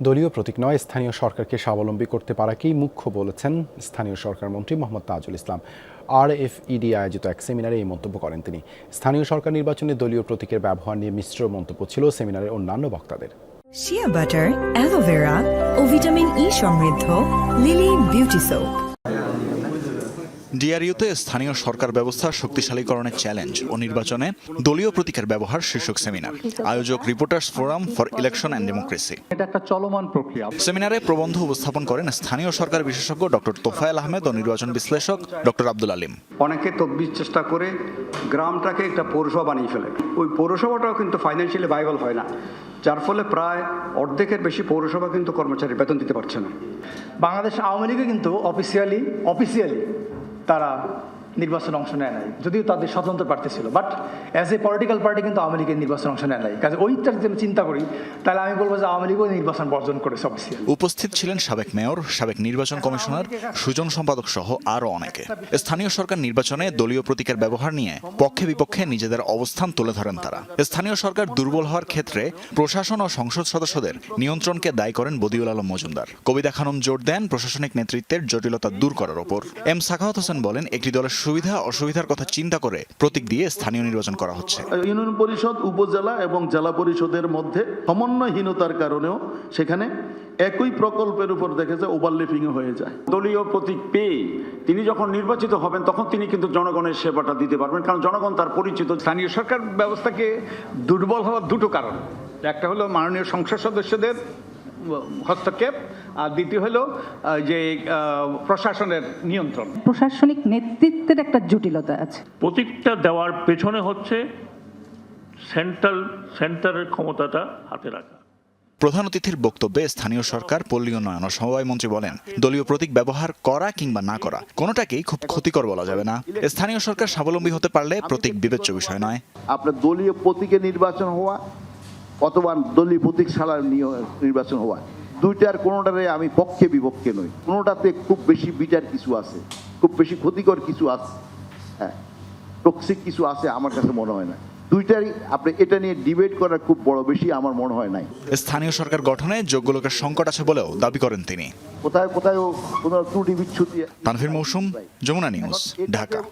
দলীয় প্রতীক নয়, স্থানীয় সরকারকে স্বাবলম্বী করতে পারাকেই মুখ্য বলেছেন স্থানীয় সরকার মন্ত্রী Mohammad Tajul Islam. R F E D আয়োজিত এক সেমিনারে এই মন্তব্য করেন তিনি। স্থানীয় সরকার নির্বাচনে দলীয় প্রতীকের ব্যবহার নিয়ে মিশ্র মন্তব্য ছিল সেমিনারের অন্যান্য বক্তাদের। Shea butter aloe vera vitamin E সমৃদ্ধ লিলি বিউটি সোপ ডিআরইউতে স্থানীয় সরকার ব্যবস্থা শক্তিশালীকরণের চ্যালেঞ্জ ও নির্বাচনে দলীয় প্রতীকের ব্যবহার শীর্ষক সেমিনার। আয়োজক reporters forum for election and democracy এটা একটা চলমান প্রক্রিয়া। সেমিনারে প্রবন্ধ উপস্থাপন করেন স্থানীয় সরকার বিশেষজ্ঞ ডক্টর তোফায়েল আহমেদ ও নির্বাচন বিশ্লেষক ডক্টর আব্দুল আলিম। অনেকে তদবির চেষ্টা করে গ্রামটাকে একটা পৌরসভা বানিয়ে ফেলে। ওই পৌরসভাটাও কিন্তু ফাইন্যান্সিয়ালি ভাইবল হয় না। যার ফলে প্রায় অর্ধেকের বেশি পৌরসভা কিন্তু কর্মচারী বেতন দিতে পারছে না। বাংলাদেশ আওয়ামী লীগে কিন্তু অফিসিয়ালি অফিসিয়ালি তারা নির্বাচনে অংশ নেয় নাই। যদিও তাদের স্বতন্ত্র প্রার্থী ছিল but as a political party কিন্তু আওয়ামী লীগের নির্বাচনে অংশ নেয় নাই। কাজে ওইটার যদি চিন্তা করি, তাহলে আমি বলব যে আওয়ামী লীগও নির্বাচন বর্জন করেছে অফিসিয়ালি উপস্থিত ছিলেন সাবেক মেয়র, সাবেক নির্বাচন কমিশনার, সুজন সম্পাদক সহ আরও অনেকে। স্থানীয় সরকার নির্বাচনে দলীয় প্রতীকের ব্যবহার নিয়ে পক্ষে বিপক্ষে নিজেদের অবস্থান তুলে ধরেন তারা। স্থানীয় সরকার দুর্বল হওয়ার ক্ষেত্রে প্রশাসন ও সংসদ সদস্যদের নিয়ন্ত্রণকে দায়ী করেন বদিউল আলম মজুমদার। কবিতা খানম জোর দেন প্রশাসনিক নেতৃত্বের জটিলতা দূর করার ওপর। এম সাখাওয়াত হোসেন বলেন, একটি দলের সুবিধা, অসুবিধার কথা চিন্তা করে প্রতীক দিয়ে স্থানীয় নির্বাচন করা হচ্ছে। ইউনিয়ন পরিষদ, উপজেলা এবং জেলা পরিষদের মধ্যে সমন্বয়হীনতার কারণেও সেখানে একই প্রকল্পের উপর দেখেছে ওভারলিপিং হয়ে যায়। দলীয় প্রতীক পেয়ে তিনি যখন নির্বাচিত হবেন, তখন তিনি কিন্তু জনগণের সেবাটা দিতে পারবেন, কারণ জনগণ তার পরিচিত। স্থানীয় সরকার ব্যবস্থাকে দুর্বল হওয়ার দুটো কারণ। একটা হলো মাননীয় সংসদ সদস্যদের হস্তক্ষেপ। আর দ্বিতীয় হলো যে প্রশাসনের নিয়ন্ত্রণ। প্রশাসনিক নেতৃত্বের একটা জটিলতা আছে। প্রতীকটা দেওয়ার পেছনে হচ্ছে সেন্ট্রাল সেন্টারের ক্ষমতাটা হাতে রাখা। প্রধান অতিথির বক্তব্যে স্থানীয় সরকার পল্লী উন্নয়ন ও সমবায় মন্ত্রী বলেন দলীয় প্রতীক ব্যবহার করা কিংবা না করা কোনোটাকেই খুব ক্ষতিকর বলা যাবে না। স্থানীয় সরকার স্বাবলম্বী হতে পারলে প্রতীক বিবেচ্য বিষয় নয়। আপনার দলীয় প্রতীকে নির্বাচন হওয়া অথবা দলীয় প্রতীক ছাড়া নিয়- নির্বাচন হওয়া দুইটার কোনোটারে আমি পক্ষে বিপক্ষে নই। কোনোটাতে খুব বেশি বিটার কিছু আছে খুব বেশি ক্ষতিকর কিছু আছে হ্যাঁ টক্সিক কিছু আছে আমার কাছে মনে হয় না। দুইটারই আপনি এটা নিয়ে ডিবেট করার খুব বড় বেশি আমার মনে হয় নাই। স্থানীয় সরকার গঠনে যোগ্য লোকের সংকট আছে বলেও দাবি করেন তিনি। কোথায় কোথায় কোনো ত্রুটি বিচ্ছুতি তানভীর মৌসুম যমুনা নিউজ ঢাকা।